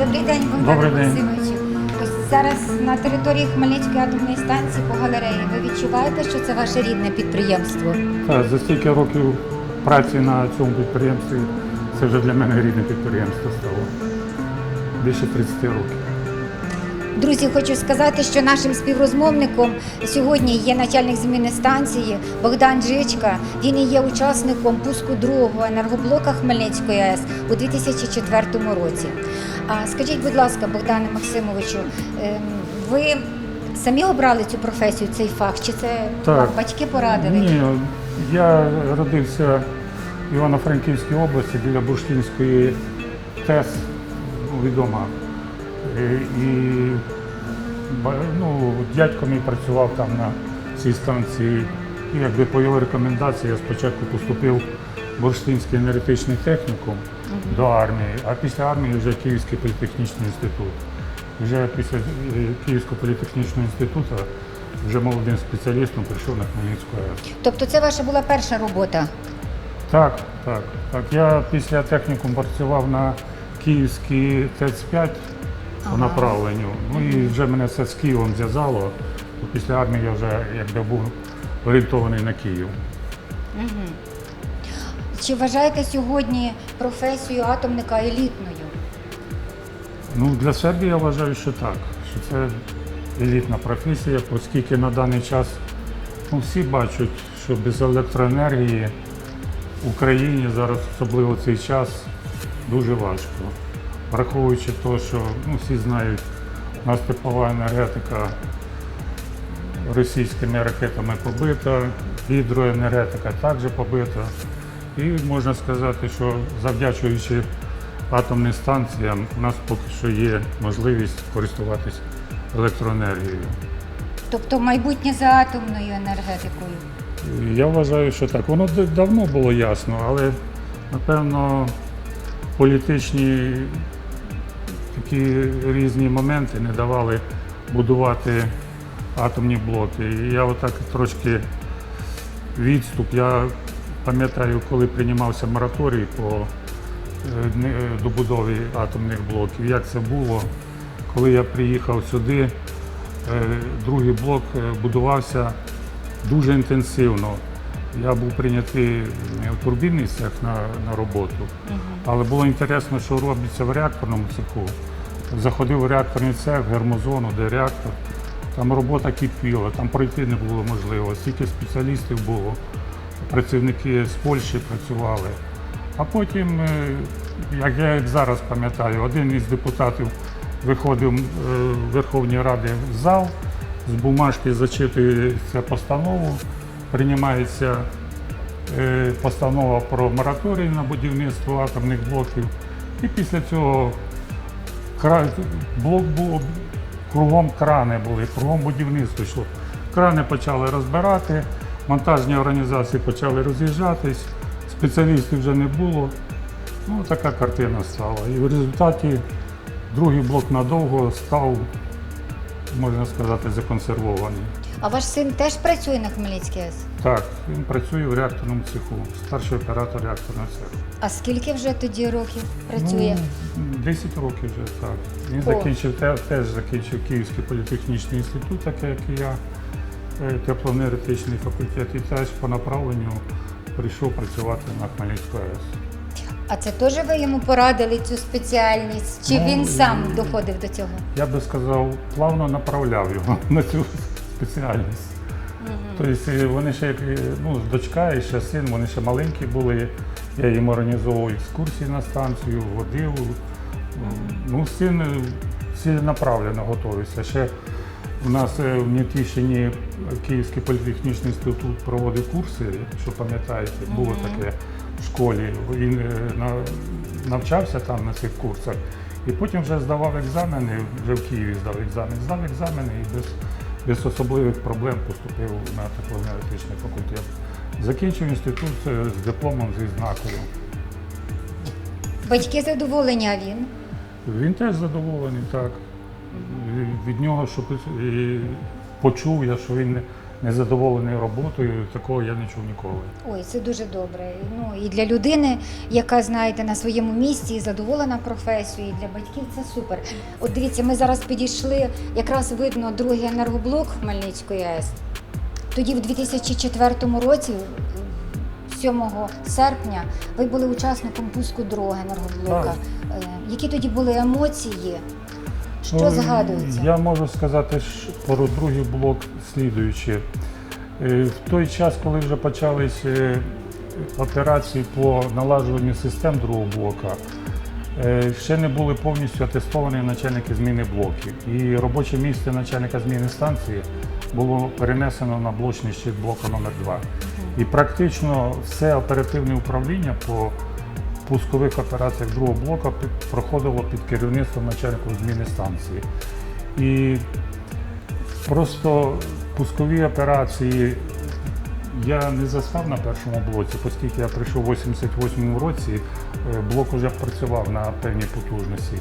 Добрий день, Богдан. Максимовичу. Ось зараз на території Хмельницької атомної станції по галереї. Ви відчуваєте, що це ваше рідне підприємство? Так, за стільки років праці на цьому підприємстві це вже для мене рідне підприємство стало. Більше 30 років. Друзі, хочу сказати, що нашим співрозмовником сьогодні є начальник зміни станції Богдан Жичка. Він і є учасником пуску другого енергоблока Хмельницької АЕС у 2004 році. А скажіть, будь ласка, Богдане Максимовичу, ем, ви самі обрали цю професію, цей фах? Чи це Так. батьки порадили? Ні, я родився в Івано-Франківській області біля Бурштинської ТЕС, відома. Е, І ну, дядько мій працював там на цій станції. І якби по його рекомендації я спочатку поступив в Бурштинський енергетичний технікум до армії, а після армії вже Київський політехнічний інститут. Вже після е, Київського політехнічного інституту вже молодим спеціалістом прийшов на Хмельницьку АЕС. Тобто це ваша була перша робота? Так, так, так. Я після технікуму працював на Київській ТЕЦ-5 по направленню. Ну і вже мене це з Києвом зв'язало. Після армії я вже якби був орієнтований на Київ. Чи вважаєте сьогодні професію атомника елітною? Ну, для себе я вважаю, що так, що це елітна професія, оскільки на даний час ну, всі бачать, що без електроенергії в Україні зараз, особливо цей час, дуже важко. Враховуючи те, що ну, всі знають, у нас типова енергетика російськими ракетами побита, гідроенергетика також побита. І можна сказати, що завдячуючи атомним станціям, у нас поки що є можливість користуватись електроенергією. Тобто майбутнє за атомною енергетикою? Я вважаю, що так. Воно давно було ясно, але напевно політичні такі різні моменти не давали будувати атомні блоки. І я отак трошки відступ. Я пам'ятаю, коли приймався мораторій по е, добудові атомних блоків, як це було, коли я приїхав сюди, е, другий блок е, будувався дуже інтенсивно. Я був прийнятий в турбінний цех на, на роботу, але було інтересно, що робиться в реакторному цеху. Заходив в реакторний цех, гермозону, де реактор. Там робота кипіла, там пройти не було можливо. Стільки спеціалістів було, працівники з Польщі працювали. А потім, е, як я зараз пам'ятаю, один із депутатів виходив е, в Верховній Раді в зал, з бумажки зачитується постанову, приймається е, постанова про мораторій на будівництво атомних блоків. І після цього блок був кругом крани були, кругом будівництво йшло. Крани почали розбирати, монтажні організації почали роз'їжджатись, спеціалістів вже не було. Ну, така картина стала. І в результаті другий блок надовго став, можна сказати, законсервований. А ваш син теж працює на Хмельницькій АЕС? Так, він працює в реакторному цеху, старший оператор реакторного цеху. А скільки вже тоді років працює? Ну, 10 років вже так. Він О. закінчив теж закінчив Київський політехнічний інститут, так як і я, е, теплоенергетичний факультет, і теж по направленню прийшов працювати на Хмельницьку АЕС. А це теж ви йому порадили цю спеціальність? Чи Ну, він сам доходив до цього? Я би сказав, плавно направляв його на цю спеціальність. Тобто е, вони ще як е, ну, дочка і ще син, вони ще маленькі були. Я їм організовував екскурсії на станцію, водив. Ну, син е, ціленаправленно готується. Ще у нас е, в Нетішині Київський політехнічний інститут проводив курси, якщо пам'ятаєте, було таке в школі. Він е, на- навчався там на цих курсах. І потім вже здавав екзамени, вже в Києві здав екзамен. Здав екзамени і без, без особливих проблем поступив на теплоенергетичний факультет. Закінчив інститут е, з дипломом зі знакою. Батьки задоволені, а він? Він теж задоволений, так. Від нього, що і почув я, що він незадоволений роботою, такого я не чув ніколи. Ой, це дуже добре. Ну і для людини, яка знаєте на своєму місці і задоволена професією, і для батьків це супер. От дивіться, ми зараз підійшли, якраз видно другий енергоблок Хмельницької АЕС. Тоді, в 2004 році, 7 серпня, ви були учасником пуску другого енергоблока. Е, Які тоді були емоції? Що Ну, згадується? Я можу сказати про другий блок слідуюче. Е, В той час, коли вже почались е, операції по наладжуванню систем другого блока, е, ще не були повністю атестовані начальники зміни блоків. І робоче місце начальника зміни станції було перенесено на блочний щит блока номер 2 І практично все оперативне управління по пускових операціях другого блока проходило під керівництвом начальника зміни станції. І просто пускові операції я не застав на першому блоці, оскільки я прийшов у 88-му році, е, блок вже працював на певній потужності.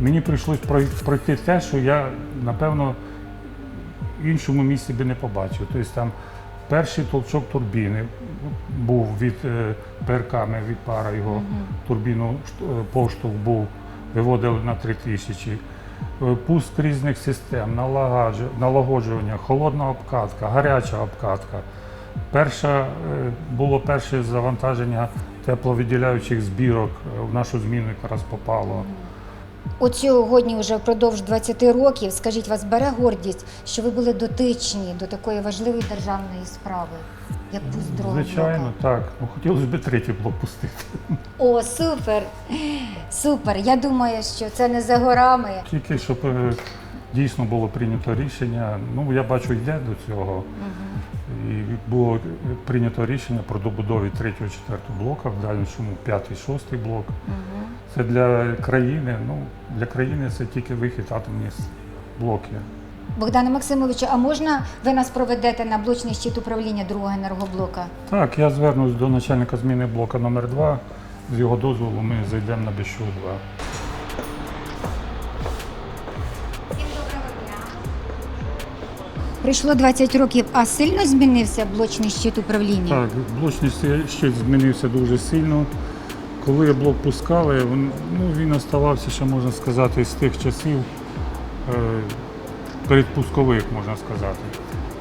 Мені прийшлось пройти те, що я, напевно, в іншому місці би не побачив. Тобто там перший толчок турбіни був від е, ПРК, ми від пара його турбіну е, поштовх був, виводили на 3000. Е, Пуск різних систем, налагоджування, холодна обкатка, гаряча обкатка. Перше е, було перше завантаження тепловиділяючих збірок в нашу зміну якраз попало. От сьогодні, вже впродовж 20 років, скажіть, вас бере гордість, що ви були дотичні до такої важливої державної справи, як пуст другого Звичайно, так. Ну, хотілося б третій блок пустити. О, супер! Супер! Я думаю, що це не за горами. Тільки щоб е, дійсно було прийнято рішення. Ну, я бачу, йде до цього. І було прийнято рішення про добудові 3-4 блока, в дальнішому 5-6 блок. Це для країни. Ну, для країни це тільки вихід атомні блоки. Богдане Максимовичу, а можна ви нас проведете на блочний щит управління другого енергоблока? Так, я звернусь до начальника зміни блока номер 2 З його дозволу ми зайдемо на Біщу 2. Прийшло 20 років, а сильно змінився блочний щит управління? Так, блочний щит змінився дуже сильно. Коли блок пускали, він, ну, він оставався, ще можна сказати, з тих часів е, передпускових, можна сказати.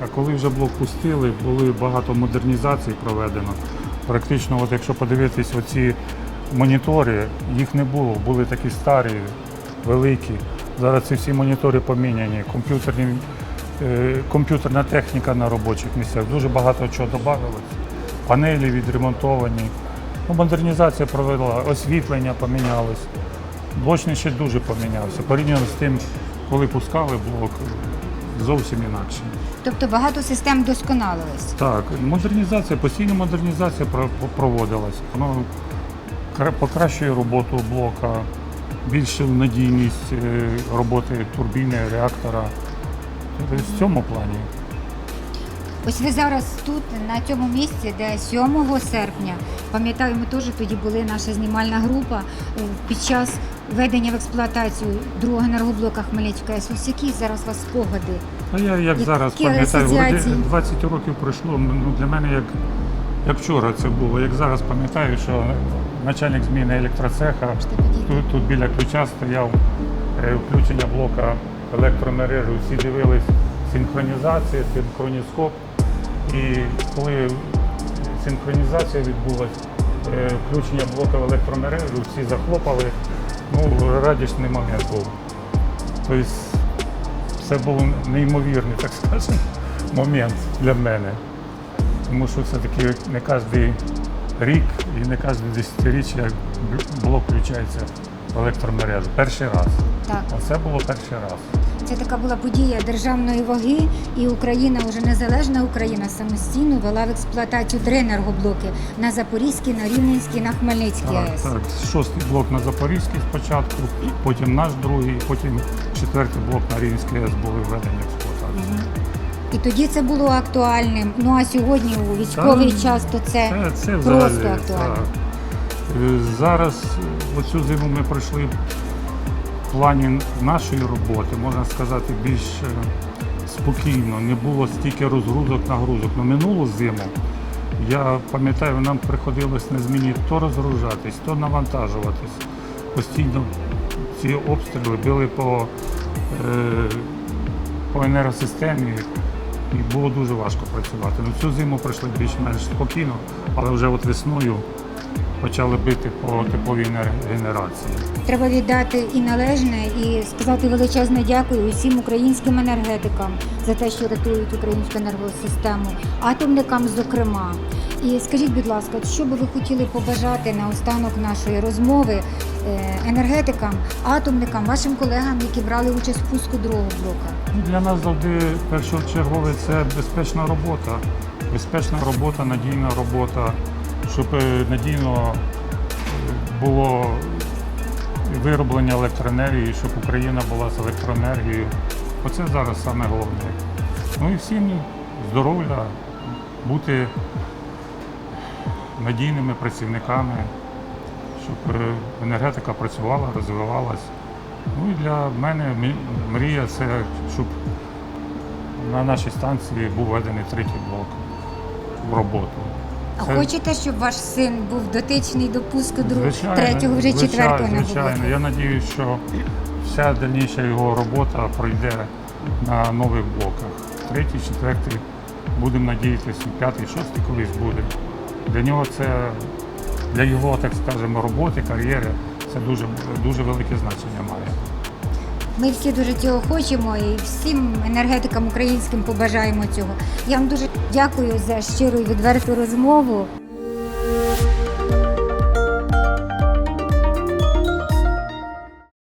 А коли вже блок пустили, були багато модернізацій проведено. Практично, от якщо подивитись оці монітори, їх не було, були такі старі, великі. Зараз ці всі монітори поміняні, комп'ютерні, е, комп'ютерна техніка на робочих місцях. Дуже багато чого додавалось. Панелі відремонтовані. Ну, модернізація провела, освітлення помінялось. Блочний ще дуже помінявся. Порівняно з тим, коли пускали блок, зовсім інакше. Тобто багато систем досконалились. Так, модернізація, постійна модернізація про- проводилась. Воно кра- покращує роботу блока, більше надійність е, роботи турбіни, реактора. Тобто в цьому плані. Ось ви зараз тут, на цьому місці, де 7 серпня, пам'ятаю, ми теж тоді були наша знімальна група е, під час введення в експлуатацію другого енергоблока Хмельницької АЕС. Які зараз у вас спогади? А я як Які зараз пам'ятаю, асоціації? 20 років пройшло, ну, для мене як, як вчора це було. Як зараз пам'ятаю, що начальник зміни електроцеха тут, тут біля ключа стояв е, включення блока електромережі, всі дивились синхронізація, синхроніскоп. І коли синхронізація відбулася, е, включення блока в електромережу, всі захлопали. Ну, радісний момент був. Тобто це був неймовірний, так скажемо, момент для мене. Тому що все-таки не кожен рік і не кожне десятиріччя блок включається в електромережу. Перший раз. Так, Оце було перший раз. Це така була подія державної ваги, і Україна, вже незалежна Україна, самостійно вела в експлуатацію три енергоблоки на Запорізькій, на Рівненській, на Хмельницькій Так, АЕС. так. Шостий блок на Запорізькій спочатку, потім наш другий, потім четвертий блок на Рівненській АЕС були введені в експлуатацію. І тоді це було актуальним. Ну а сьогодні у військовий Та, час то це, Це, це просто взагалі, актуально. так. Е, Зараз е, оцю зиму ми пройшли плані нашої роботи, можна сказати, більш е, спокійно, не було стільки розгрузок, нагрузок. На минулу зиму я пам'ятаю, нам приходилось на зміні то розгружатись, то навантажуватись. Постійно ці обстріли били по, е, по енергосистемі і було дуже важко працювати. Ну, цю зиму пройшли більш-менш спокійно, але вже от весною почали бити по тепловій енер- генерації. Треба віддати і належне, і сказати величезне дякую усім українським енергетикам за те, що рятують українську енергосистему, атомникам, зокрема. І скажіть, будь ласка, що би ви хотіли побажати на останок нашої розмови е, енергетикам, атомникам, вашим колегам, які брали участь в пуску другого блока? Для нас завжди першочергове це безпечна робота. Безпечна робота, надійна робота, щоб е, надійно е, було вироблення електроенергії, щоб Україна була з електроенергією. Оце зараз саме головне. Ну і всім здоров'я, бути надійними працівниками, щоб е, енергетика працювала, розвивалась. Ну і для мене мрія це, щоб на нашій станції був введений третій блок в роботу. А хочете, щоб ваш син був дотичний до пуску другого, Звичайно, третього, вже звичайно, четвертого не Звичайно, я сподіваюся, що вся дальніша його робота пройде на нових блоках. Третій, четвертий, будемо надіятися, п'ятий, шостий колись буде. Для нього це, для його, так скажемо, роботи, кар'єри, це дуже, дуже велике значення має. Ми всі дуже цього хочемо і всім енергетикам українським побажаємо цього. Я вам дуже дякую за щиру і відверту розмову.